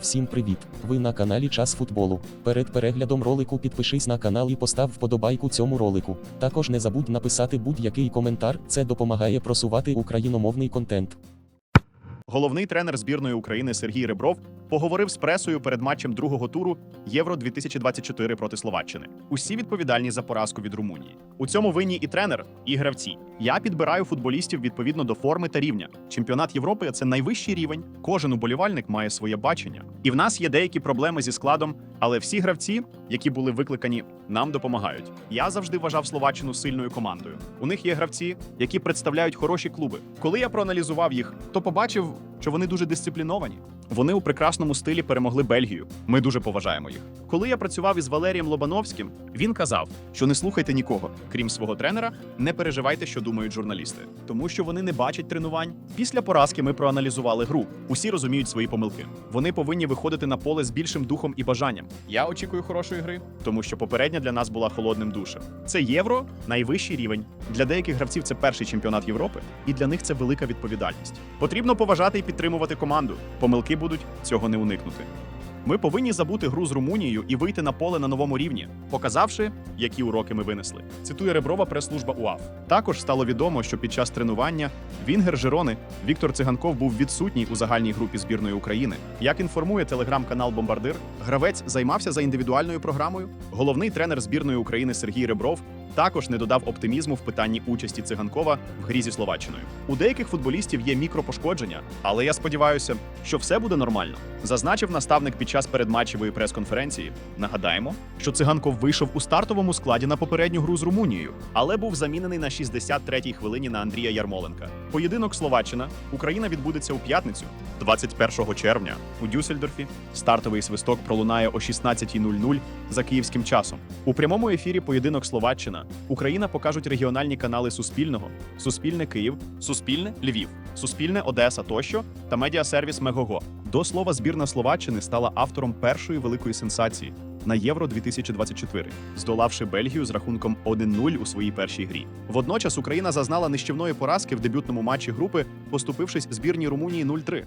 Всім привіт! Ви на каналі Час футболу. Перед переглядом ролику підпишись на канал і постав вподобайку цьому ролику. Також не забудь написати будь-який коментар, це допомагає просувати україномовний контент. Головний тренер збірної України Сергій Ребров поговорив з пресою перед матчем другого туру Євро 2024 проти Словаччини. Усі відповідальні за поразку від Румунії. У цьому винні і тренер, і гравці. Я підбираю футболістів відповідно до форми та рівня. Чемпіонат Європи це найвищий рівень. Кожен уболівальник має своє бачення. І в нас є деякі проблеми зі складом, але всі гравці, які були викликані, нам допомагають. Я завжди вважав Словаччину сильною командою. У них є гравці, які представляють хороші клуби. Коли я проаналізував їх, то побачив, що вони дуже дисципліновані. Вони у прекрасному стилі перемогли Бельгію. Ми дуже поважаємо їх. Коли я працював із Валерієм Лобановським, він казав, що не слухайте нікого, крім свого тренера, не переживайте, що думають журналісти, тому що вони не бачать тренувань. Після поразки ми проаналізували гру. Усі розуміють свої помилки. Вони повинні виходити на поле з більшим духом і бажанням. Я очікую хорошої гри, тому що попередня для нас була холодним душем. Це євро найвищий рівень. Для деяких гравців це перший чемпіонат Європи, і для них це велика відповідальність. Потрібно поважати і підтримувати команду. Помилки будуть цього не уникнути. Ми повинні забути гру з Румунією і вийти на поле на новому рівні, показавши, які уроки ми винесли. Цитує Реброва прес-служба УАФ. Також стало відомо, що під час тренування Вінгер Жирони Віктор Циганков був відсутній у загальній групі збірної України. Як інформує телеграм-канал Бомбардир, гравець займався за індивідуальною програмою. Головний тренер збірної України Сергій Ребров також не додав оптимізму в питанні участі циганкова в грі зі Словаччиною. У деяких футболістів є мікропошкодження, але я сподіваюся, що все буде нормально. Зазначив наставник під час передматчевої прес-конференції. Нагадаємо, що циганков вийшов у стартовому складі на попередню гру з Румунією, але був замінений на 63-й хвилині на Андрія Ярмоленка. Поєдинок Словаччина Україна відбудеться у п'ятницю, 21 червня, у Дюссельдорфі. Стартовий свисток пролунає о 16.00 за київським часом. У прямому ефірі поєдинок Словаччина Україна покажуть регіональні канали Суспільного, Суспільне Київ, Суспільне Львів, Суспільне Одеса тощо та медіасервіс Мегого. До слова, збірна Словаччини стала автором першої великої сенсації на Євро 2024, здолавши Бельгію з рахунком 1-0 у своїй першій грі. Водночас Україна зазнала нищівної поразки в дебютному матчі групи, поступившись збірній Румунії 0-3.